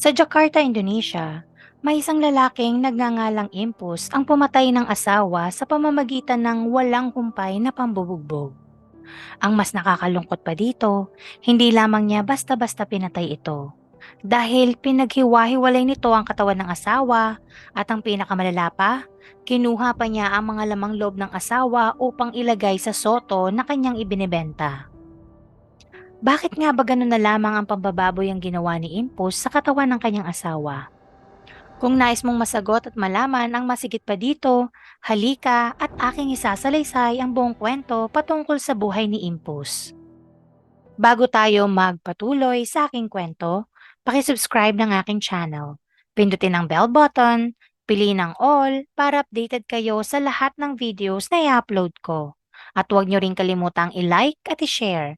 Sa Jakarta, Indonesia, may isang lalaking nagngangalang Impus ang pumatay ng asawa sa pamamagitan ng walang humpay na pambubugbog. Ang mas nakakalungkot pa dito, hindi lamang niya basta-basta pinatay ito. Dahil pinaghiwa-hiwalay nito ang katawan ng asawa at ang pinakamalala pa, kinuha pa niya ang mga lamang loob ng asawa upang ilagay sa soto na kanyang ibinebenta. Bakit nga ba ganun na lamang ang pambababoy ang ginawa ni Impus sa katawan ng kanyang asawa? Kung nais mong masagot at malaman ang masigit pa dito, halika at aking isasalaysay ang buong kwento patungkol sa buhay ni Impus. Bago tayo magpatuloy sa aking kwento, pakisubscribe ng aking channel. Pindutin ang bell button, piliin ang all para updated kayo sa lahat ng videos na i-upload ko. At huwag nyo rin kalimutang i-like at i-share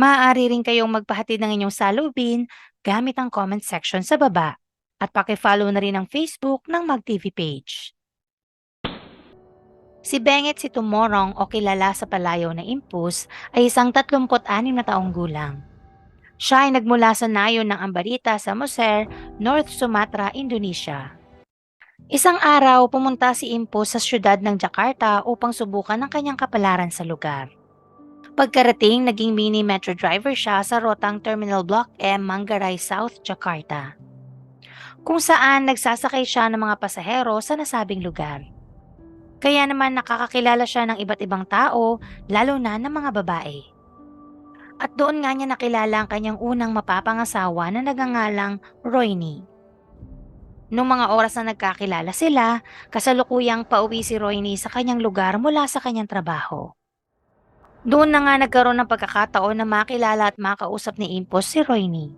Maaari rin kayong magpahatid ng inyong salubin gamit ang comment section sa baba. At pakifollow na rin ang Facebook ng MagTV page. Si Benget si Tumorong o kilala sa palayaw na Impus ay isang 36 na taong gulang. Siya ay nagmula sa nayon ng Ambarita sa Moser, North Sumatra, Indonesia. Isang araw pumunta si Impus sa syudad ng Jakarta upang subukan ang kanyang kapalaran sa lugar. Pagkarating, naging mini metro driver siya sa Rotang Terminal Block M, Manggaray South, Jakarta. Kung saan nagsasakay siya ng mga pasahero sa nasabing lugar. Kaya naman nakakakilala siya ng iba't ibang tao, lalo na ng mga babae. At doon nga niya nakilala ang kanyang unang mapapangasawa na nagangalang Royni. Nung mga oras na nagkakilala sila, kasalukuyang pauwi si Royni sa kanyang lugar mula sa kanyang trabaho. Doon na nga nagkaroon ng pagkakataon na makilala at makausap ni Impos si Royni.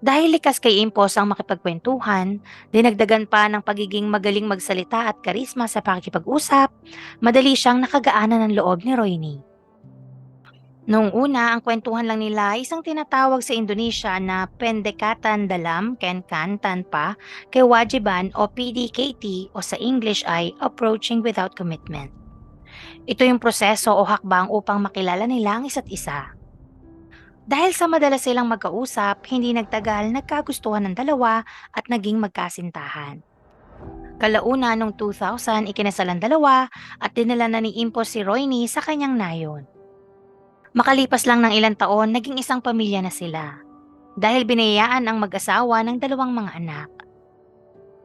Dahil likas kay Impos ang makipagkwentuhan, dinagdagan pa ng pagiging magaling magsalita at karisma sa pakikipag-usap, madali siyang nakagaanan ng loob ni Royni. Noong una, ang kwentuhan lang nila isang tinatawag sa Indonesia na Pendekatan Dalam Kenkan Tanpa Kewajiban o PDKT o sa English ay Approaching Without Commitment. Ito yung proseso o hakbang upang makilala nila ang isa't isa. Dahil sa madalas silang magkausap, hindi nagtagal nagkagustuhan ng dalawa at naging magkasintahan. Kalauna noong 2000, ikinasal ang dalawa at dinala na ni Impos si Royni sa kanyang nayon. Makalipas lang ng ilang taon, naging isang pamilya na sila. Dahil binayaan ang mag-asawa ng dalawang mga anak.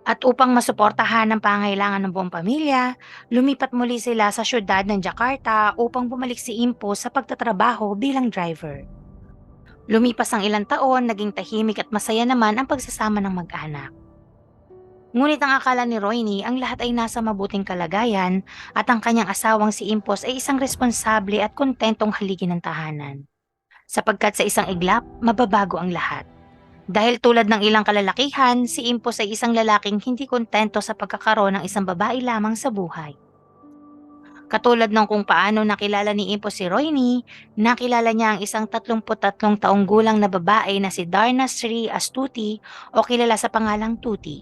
At upang masuportahan ang pangailangan ng buong pamilya, lumipat muli sila sa syudad ng Jakarta upang bumalik si Impo sa pagtatrabaho bilang driver. Lumipas ang ilang taon, naging tahimik at masaya naman ang pagsasama ng mag-anak. Ngunit ang akala ni Royni ang lahat ay nasa mabuting kalagayan at ang kanyang asawang si Impos ay isang responsable at kontentong haligi ng tahanan. Sapagkat sa isang iglap, mababago ang lahat. Dahil tulad ng ilang kalalakihan, si Impos ay isang lalaking hindi kontento sa pagkakaroon ng isang babae lamang sa buhay. Katulad ng kung paano nakilala ni Impos si Royni, nakilala niya ang isang 33 taong gulang na babae na si Darna Sri Astuti o kilala sa pangalang Tuti.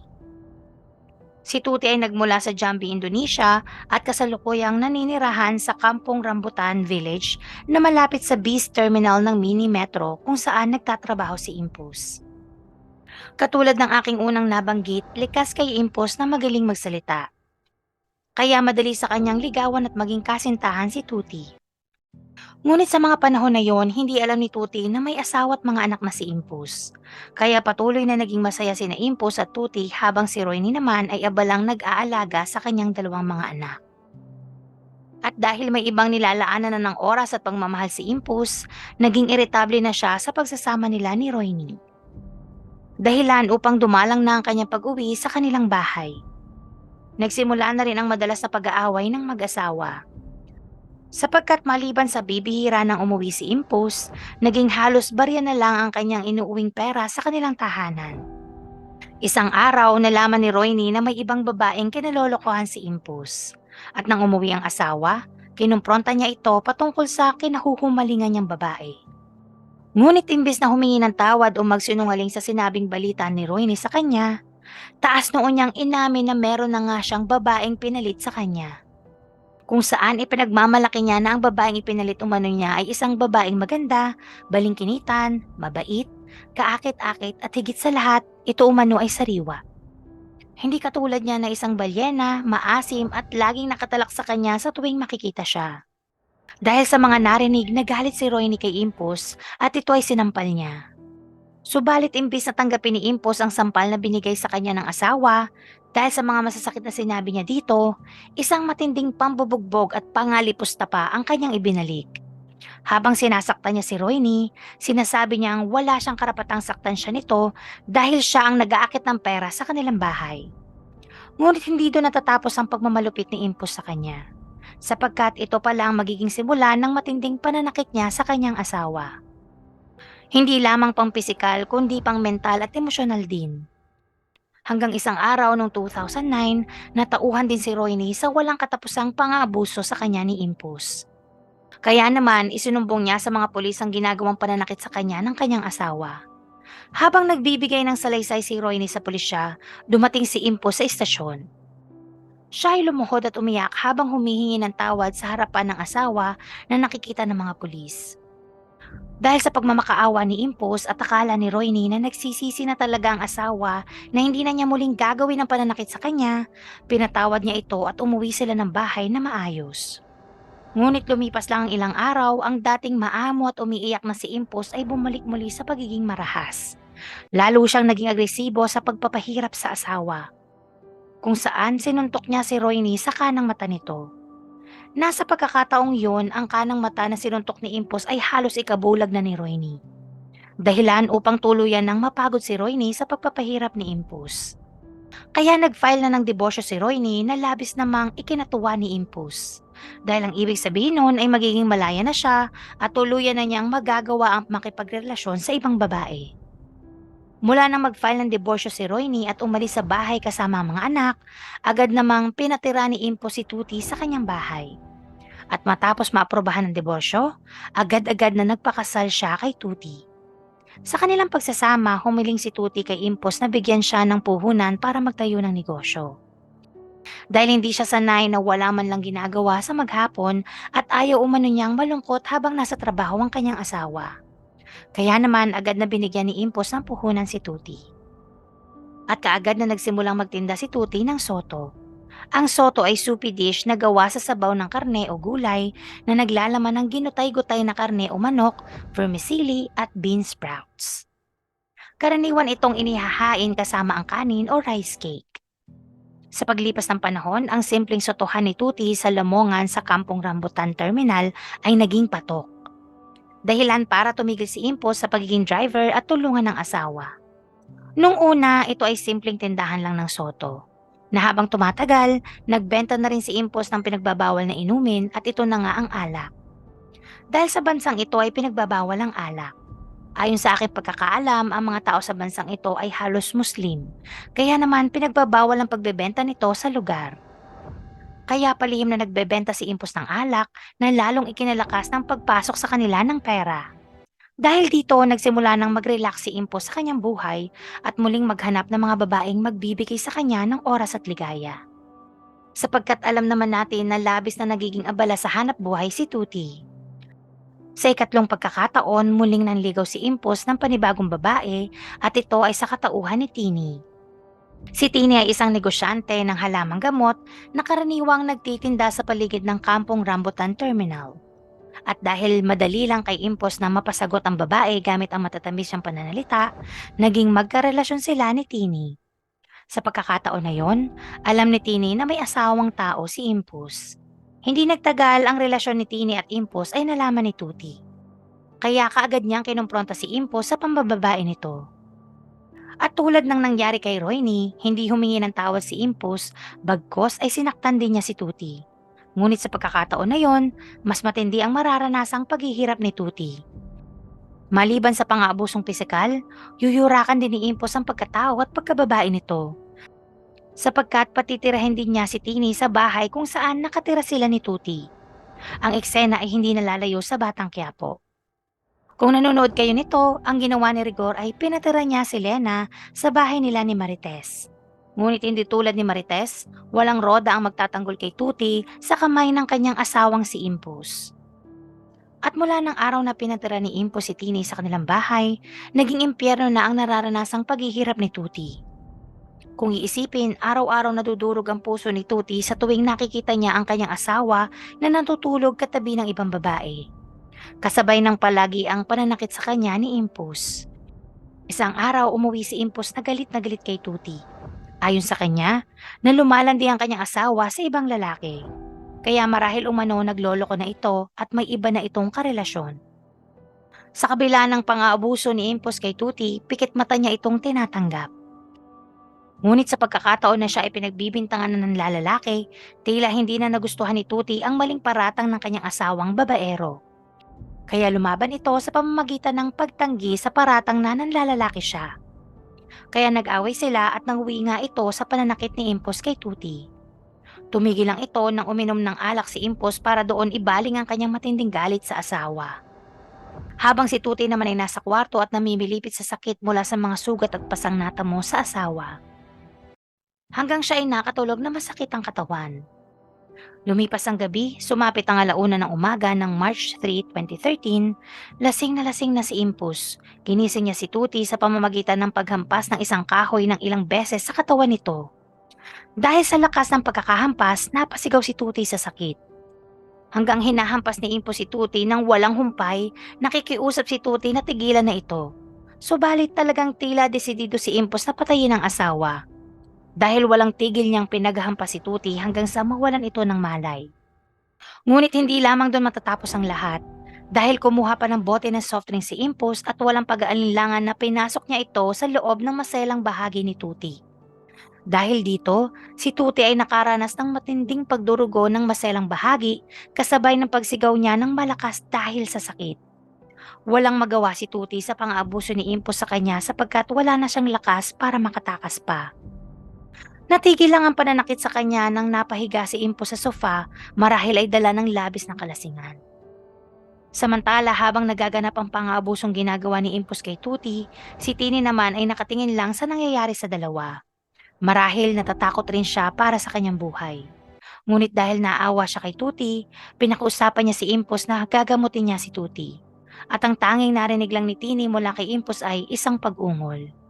Si Tuti ay nagmula sa Jambi, Indonesia at kasalukuyang naninirahan sa Kampong Rambutan Village na malapit sa Beast Terminal ng Mini Metro kung saan nagtatrabaho si Impos. Katulad ng aking unang nabanggit, likas kay Impos na magaling magsalita. Kaya madali sa kanyang ligawan at maging kasintahan si Tuti. Ngunit sa mga panahon na yon, hindi alam ni Tuti na may asawa at mga anak na si Impos. Kaya patuloy na naging masaya si na Impos at Tuti habang si Royni naman ay abalang nag-aalaga sa kanyang dalawang mga anak. At dahil may ibang nilalaanan na ng oras at pagmamahal si Impus, naging iritable na siya sa pagsasama nila ni Royni dahilan upang dumalang na ang kanyang pag-uwi sa kanilang bahay. Nagsimula na rin ang madalas na pag-aaway ng mag-asawa. Sapagkat maliban sa bibihira ng umuwi si Impos, naging halos barya na lang ang kanyang inuuwing pera sa kanilang tahanan. Isang araw, nalaman ni Royni na may ibang babaeng kinalolokohan si Impos. At nang umuwi ang asawa, kinumpronta niya ito patungkol sa kinahuhumalingan niyang babae. Ngunit imbes na humingi ng tawad o magsinungaling sa sinabing balita ni Royne sa kanya, taas noon niyang inamin na meron na nga siyang babaeng pinalit sa kanya. Kung saan ipinagmamalaki niya na ang babaeng ipinalit umano niya ay isang babaeng maganda, balingkinitan, mabait, kaakit-akit at higit sa lahat, ito umano ay sariwa. Hindi katulad niya na isang balyena, maasim at laging nakatalak sa kanya sa tuwing makikita siya. Dahil sa mga narinig, nagalit si Roy ni kay Impos at ito ay sinampal niya. Subalit imbis na tanggapin ni Impos ang sampal na binigay sa kanya ng asawa, dahil sa mga masasakit na sinabi niya dito, isang matinding pambubugbog at pangalipos na pa ang kanyang ibinalik. Habang sinasaktan niya si Royni, sinasabi niyang wala siyang karapatang saktan siya nito dahil siya ang nag-aakit ng pera sa kanilang bahay. Ngunit hindi doon natatapos ang pagmamalupit ni Impos sa kanya, sapagkat ito pala ang magiging simula ng matinding pananakit niya sa kanyang asawa. Hindi lamang pang pisikal kundi pang mental at emosyonal din. Hanggang isang araw noong 2009, natauhan din si Royni sa walang katapusang pang-aabuso sa kanya ni Impos. Kaya naman isinumbong niya sa mga pulis ang ginagawang pananakit sa kanya ng kanyang asawa. Habang nagbibigay ng salaysay si Royni sa pulisya, dumating si Impo sa istasyon. Siya ay lumuhod at umiyak habang humihingi ng tawad sa harapan ng asawa na nakikita ng mga pulis. Dahil sa pagmamakaawa ni Impos at akala ni Royni na nagsisisi na talaga ang asawa na hindi na niya muling gagawin ang pananakit sa kanya, pinatawad niya ito at umuwi sila ng bahay na maayos. Ngunit lumipas lang ang ilang araw, ang dating maamo at umiiyak na si Impos ay bumalik muli sa pagiging marahas. Lalo siyang naging agresibo sa pagpapahirap sa asawa. Kung saan sinuntok niya si Royni sa kanang mata nito. Nasa pagkakataong yon, ang kanang mata na sinuntok ni Impos ay halos ikabulag na ni Royni. Dahilan upang tuluyan ng mapagod si Royni sa pagpapahirap ni Impos. Kaya nag-file na ng diborsyo si Royni na labis namang ikinatuwa ni Impos. Dahil ang ibig sabihin nun ay magiging malaya na siya at tuluyan na niyang magagawa ang makipagrelasyon sa ibang babae. Mula nang mag-file ng diborsyo si Royni at umalis sa bahay kasama ang mga anak, agad namang pinatira ni Impo si Tuti sa kanyang bahay. At matapos maaprobahan ng diborsyo, agad-agad na nagpakasal siya kay Tuti. Sa kanilang pagsasama, humiling si Tuti kay Impos na bigyan siya ng puhunan para magtayo ng negosyo. Dahil hindi siya sanay na wala man lang ginagawa sa maghapon at ayaw umano niyang malungkot habang nasa trabaho ang kanyang asawa. Kaya naman agad na binigyan ni Impos ng puhunan si Tuti. At kaagad na nagsimulang magtinda si Tuti ng soto. Ang soto ay soupy dish na gawa sa sabaw ng karne o gulay na naglalaman ng ginutay-gutay na karne o manok, vermicelli at bean sprouts. Karaniwan itong inihahain kasama ang kanin o rice cake. Sa paglipas ng panahon, ang simpleng sotohan ni Tuti sa Lamongan sa Kampong Rambutan Terminal ay naging patok. Dahilan para tumigil si Impos sa pagiging driver at tulungan ng asawa. Nung una, ito ay simpleng tindahan lang ng soto. Na habang tumatagal, nagbenta na rin si Impos ng pinagbabawal na inumin at ito na nga ang alak. Dahil sa bansang ito ay pinagbabawal ang alak. Ayon sa aking pagkakaalam, ang mga tao sa bansang ito ay halos Muslim. Kaya naman pinagbabawal ang pagbebenta nito sa lugar. Kaya palihim na nagbebenta si Impos ng alak na lalong ikinalakas ng pagpasok sa kanila ng pera. Dahil dito, nagsimula nang mag-relax si Impos sa kanyang buhay at muling maghanap ng mga babaeng magbibigay sa kanya ng oras at ligaya. Sapagkat alam naman natin na labis na nagiging abala sa hanap buhay si Tuti. Sa ikatlong pagkakataon, muling nanligaw si Impos ng panibagong babae at ito ay sa katauhan ni Tini. Si Tini ay isang negosyante ng halamang gamot na karaniwang nagtitinda sa paligid ng kampong Rambutan Terminal. At dahil madali lang kay Impos na mapasagot ang babae gamit ang matatamis niyang pananalita, naging magkarelasyon sila ni Tini. Sa pagkakataon na yon, alam ni Tini na may asawang tao si Impos. Hindi nagtagal ang relasyon ni Tini at Impos ay nalaman ni Tuti. Kaya kaagad niyang kinumpronta si Impos sa pambababae nito. At tulad ng nangyari kay Royni, hindi humingi ng tawad si Impos, bagkos ay sinaktan din niya si Tuti. Ngunit sa pagkakataon na yon, mas matindi ang mararanasang paghihirap ni Tuti. Maliban sa pang-aabusong pisikal, yuyurakan din ni Impos ang pagkatao at pagkababae nito sapagkat patitirahin din niya si Tini sa bahay kung saan nakatira sila ni Tuti. Ang eksena ay hindi nalalayo sa Batang Quiapo. Kung nanonood kayo nito, ang ginawa ni Rigor ay pinatira niya si Lena sa bahay nila ni Marites. Ngunit hindi tulad ni Marites, walang roda ang magtatanggol kay Tuti sa kamay ng kanyang asawang si Impus. At mula ng araw na pinatira ni Impo si Tini sa kanilang bahay, naging impyerno na ang nararanasang paghihirap ni Tuti. Kung iisipin, araw-araw nadudurog ang puso ni Tuti sa tuwing nakikita niya ang kanyang asawa na natutulog katabi ng ibang babae. Kasabay ng palagi ang pananakit sa kanya ni Impus. Isang araw umuwi si Impus na galit na galit kay Tuti. Ayon sa kanya, na lumalandi ang kanyang asawa sa ibang lalaki. Kaya marahil umano naglolo ko na ito at may iba na itong karelasyon. Sa kabila ng pang-aabuso ni Impus kay Tuti, pikit mata niya itong tinatanggap. Ngunit sa pagkakataon na siya ay pinagbibintangan na ng lalaki, tila hindi na nagustuhan ni Tuti ang maling paratang ng kanyang asawang babaero. Kaya lumaban ito sa pamamagitan ng pagtanggi sa paratang na siya. Kaya nag-away sila at nanguwi nga ito sa pananakit ni Impos kay Tuti. Tumigil lang ito nang uminom ng alak si Impos para doon ibaling ang kanyang matinding galit sa asawa. Habang si Tuti naman ay nasa kwarto at namimilipit sa sakit mula sa mga sugat at pasang natamo sa asawa hanggang siya ay nakatulog na masakit ang katawan. Lumipas ang gabi, sumapit ang alauna ng umaga ng March 3, 2013, lasing na lasing na si Impus. Ginising niya si Tuti sa pamamagitan ng paghampas ng isang kahoy ng ilang beses sa katawan nito. Dahil sa lakas ng pagkakahampas, napasigaw si Tuti sa sakit. Hanggang hinahampas ni Impus si Tuti nang walang humpay, nakikiusap si Tuti na tigilan na ito. Subalit talagang tila desidido si Impus na patayin ang asawa dahil walang tigil niyang pinaghampas si Tuti hanggang sa mawalan ito ng malay. Ngunit hindi lamang doon matatapos ang lahat dahil kumuha pa ng bote ng soft drink si Impos at walang pag-aalinlangan na pinasok niya ito sa loob ng maselang bahagi ni Tuti. Dahil dito, si Tuti ay nakaranas ng matinding pagdurugo ng maselang bahagi kasabay ng pagsigaw niya ng malakas dahil sa sakit. Walang magawa si Tuti sa pang-aabuso ni Impos sa kanya sapagkat wala na siyang lakas para makatakas pa. Natigil lang ang pananakit sa kanya nang napahiga si Impo sa sofa marahil ay dala ng labis na kalasingan. Samantala habang nagaganap ang pang-aabusong ginagawa ni Impos kay Tuti, si Tini naman ay nakatingin lang sa nangyayari sa dalawa. Marahil natatakot rin siya para sa kanyang buhay. Ngunit dahil naawa siya kay Tuti, pinakuusapan niya si Impos na gagamutin niya si Tuti. At ang tanging narinig lang ni Tini mula kay Impos ay isang pag-ungol.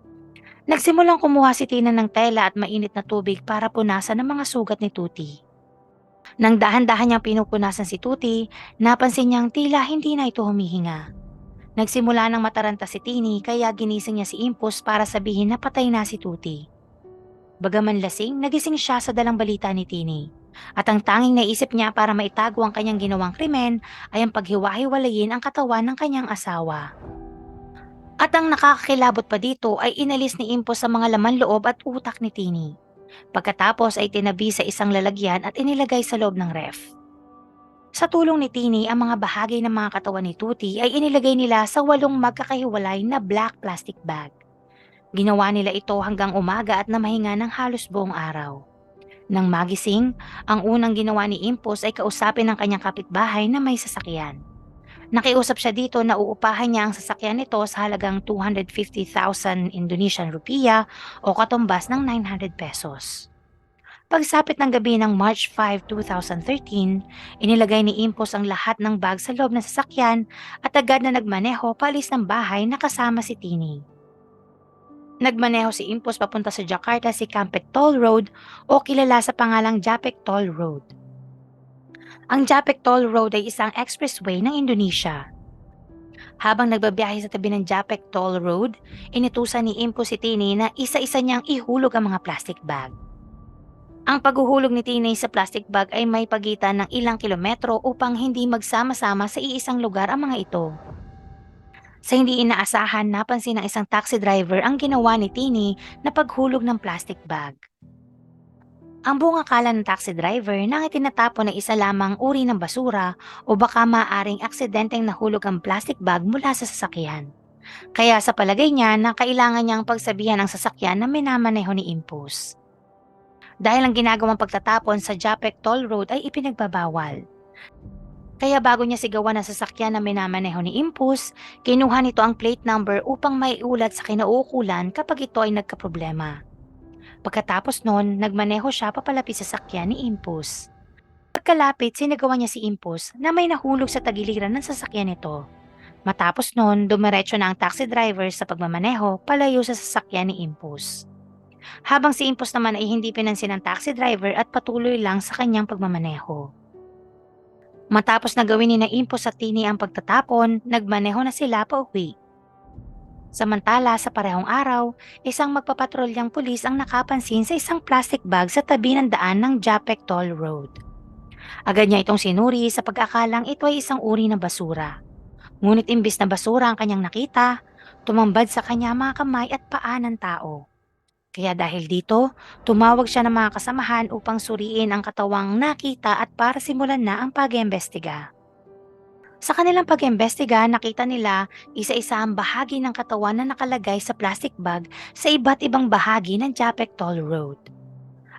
Nagsimulang kumuha si Tina ng tela at mainit na tubig para punasan ang mga sugat ni Tuti. Nang dahan-dahan niyang pinupunasan si Tuti, napansin niyang tila hindi na ito humihinga. Nagsimula ng mataranta si Tini kaya ginising niya si Impus para sabihin na patay na si Tuti. Bagaman lasing, nagising siya sa dalang balita ni Tini. At ang tanging naisip niya para maitago ang kanyang ginawang krimen ay ang paghiwa-hiwalayin ang katawan ng kanyang asawa. At ang nakakakilabot pa dito ay inalis ni Impo sa mga laman loob at utak ni Tini. Pagkatapos ay tinabi sa isang lalagyan at inilagay sa loob ng ref. Sa tulong ni Tini, ang mga bahagi ng mga katawan ni Tuti ay inilagay nila sa walong magkakahiwalay na black plastic bag. Ginawa nila ito hanggang umaga at namahinga ng halos buong araw. Nang magising, ang unang ginawa ni Impos ay kausapin ng kanyang kapitbahay na may sasakyan. Nakiusap siya dito na uupahan niya ang sasakyan nito sa halagang 250,000 Indonesian rupiah o katumbas ng 900 pesos. Pagsapit ng gabi ng March 5, 2013, inilagay ni Impos ang lahat ng bag sa loob ng sasakyan at agad na nagmaneho palis ng bahay na kasama si Tini. Nagmaneho si Impos papunta sa Jakarta si Kampek Toll Road o kilala sa pangalang Japek Toll Road. Ang Japek Toll Road ay isang expressway ng Indonesia. Habang nagbabiyahe sa tabi ng Japek Toll Road, inutusan ni Impo si Tini na isa-isa niyang ihulog ang mga plastic bag. Ang paghuhulog ni Tini sa plastic bag ay may pagitan ng ilang kilometro upang hindi magsama-sama sa iisang lugar ang mga ito. Sa hindi inaasahan, napansin ng isang taxi driver ang ginawa ni Tini na paghulog ng plastic bag. Ang buong akala ng taxi driver na itinatapon ng isa lamang uri ng basura o baka maaring aksidenteng nahulog ang plastic bag mula sa sasakyan. Kaya sa palagay niya na kailangan niyang pagsabihan ang sasakyan na minamaneho ni Impus. Dahil ang ginagawang pagtatapon sa Japek Toll Road ay ipinagbabawal. Kaya bago niya sigawan ang sasakyan na minamaneho ni Impus, kinuha nito ang plate number upang maiulat sa kinauukulan kapag ito ay nagkaproblema. Pagkatapos noon, nagmaneho siya papalapit sa sakyan ni Impus. Pagkalapit, sinagawa niya si Impus na may nahulog sa tagiliran ng sasakyan nito. Matapos nun, dumiretso na ang taxi driver sa pagmamaneho palayo sa sasakyan ni Impus. Habang si Impus naman ay hindi pinansin ng taxi driver at patuloy lang sa kanyang pagmamaneho. Matapos na gawin ni na Impus at Tini ang pagtatapon, nagmaneho na sila pa uwi. Samantala sa parehong araw, isang magpapatrolyang pulis ang nakapansin sa isang plastic bag sa tabi ng daan ng Japek Toll Road. Agad niya itong sinuri sa pag-akalang ito ay isang uri ng basura. Ngunit imbis na basura ang kanyang nakita, tumambad sa kanya mga kamay at paa ng tao. Kaya dahil dito, tumawag siya ng mga kasamahan upang suriin ang katawang nakita at para simulan na ang pag-iimbestiga. Sa kanilang pag-iimbestiga, nakita nila isa-isa ang bahagi ng katawan na nakalagay sa plastic bag sa iba't ibang bahagi ng Japek Toll Road.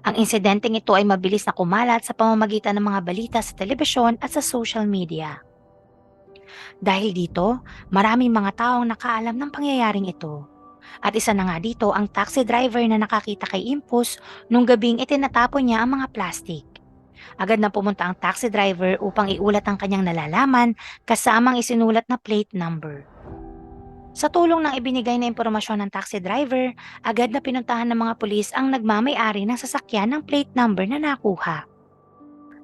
Ang insidenteng ito ay mabilis na kumalat sa pamamagitan ng mga balita sa telebisyon at sa social media. Dahil dito, maraming mga taong nakaalam ng pangyayaring ito. At isa na nga dito ang taxi driver na nakakita kay Impus nung gabing itinatapon niya ang mga plastic. Agad na pumunta ang taxi driver upang iulat ang kanyang nalalaman kasamang isinulat na plate number. Sa tulong ng ibinigay na impormasyon ng taxi driver, agad na pinuntahan ng mga pulis ang nagmamay-ari ng sasakyan ng plate number na nakuha.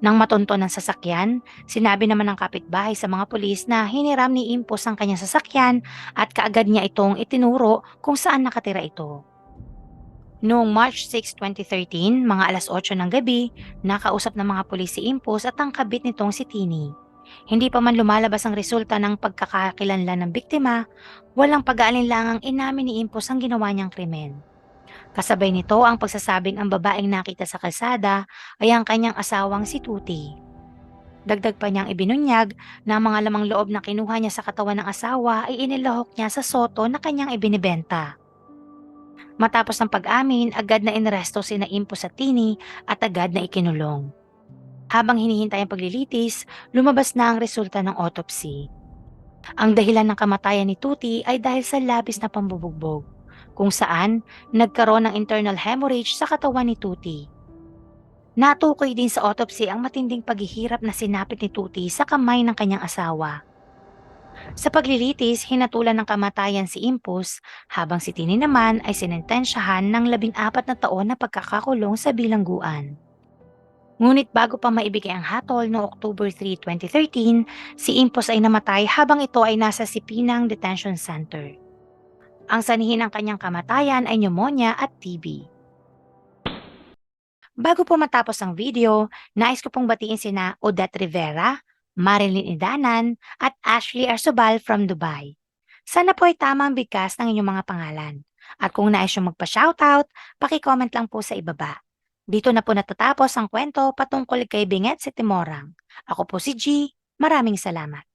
Nang matunto ng sasakyan, sinabi naman ng kapitbahay sa mga pulis na hiniram ni Impos ang kanyang sasakyan at kaagad niya itong itinuro kung saan nakatira ito. Noong March 6, 2013, mga alas 8 ng gabi, nakausap ng mga pulis si Impos at ang kabit nitong si Tini. Hindi pa man lumalabas ang resulta ng pagkakakilanlan ng biktima, walang pag-aalinlangang inamin ni Impos ang ginawa niyang krimen. Kasabay nito ang pagsasabing ang babaeng nakita sa kalsada ay ang kanyang asawang si Tuti. Dagdag pa niyang ibinunyag na ang mga lamang loob na kinuha niya sa katawan ng asawa ay inilahok niya sa soto na kanyang ibinibenta. Matapos ng pag-amin, agad na inresto si Naimpo sa Tini at agad na ikinulong. Habang hinihintay ang paglilitis, lumabas na ang resulta ng autopsy. Ang dahilan ng kamatayan ni Tuti ay dahil sa labis na pambubugbog, kung saan nagkaroon ng internal hemorrhage sa katawan ni Tuti. Natukoy din sa autopsy ang matinding paghihirap na sinapit ni Tuti sa kamay ng kanyang asawa. Sa paglilitis, hinatulan ng kamatayan si Impus, habang si Tini naman ay sinentensyahan ng labing apat na taon na pagkakakulong sa bilangguan. Ngunit bago pa maibigay ang hatol noong October 3, 2013, si Impos ay namatay habang ito ay nasa Sipinang Detention Center. Ang sanihin ng kanyang kamatayan ay pneumonia at TB. Bago po matapos ang video, nais ko pong batiin sina Odette Rivera, Marilyn Idanan, at Ashley Arsobal from Dubai. Sana po ay tama ang bigkas ng inyong mga pangalan. At kung nais yung magpa-shoutout, paki-comment lang po sa ibaba. Dito na po natatapos ang kwento patungkol kay Binget si Timorang. Ako po si G. Maraming salamat.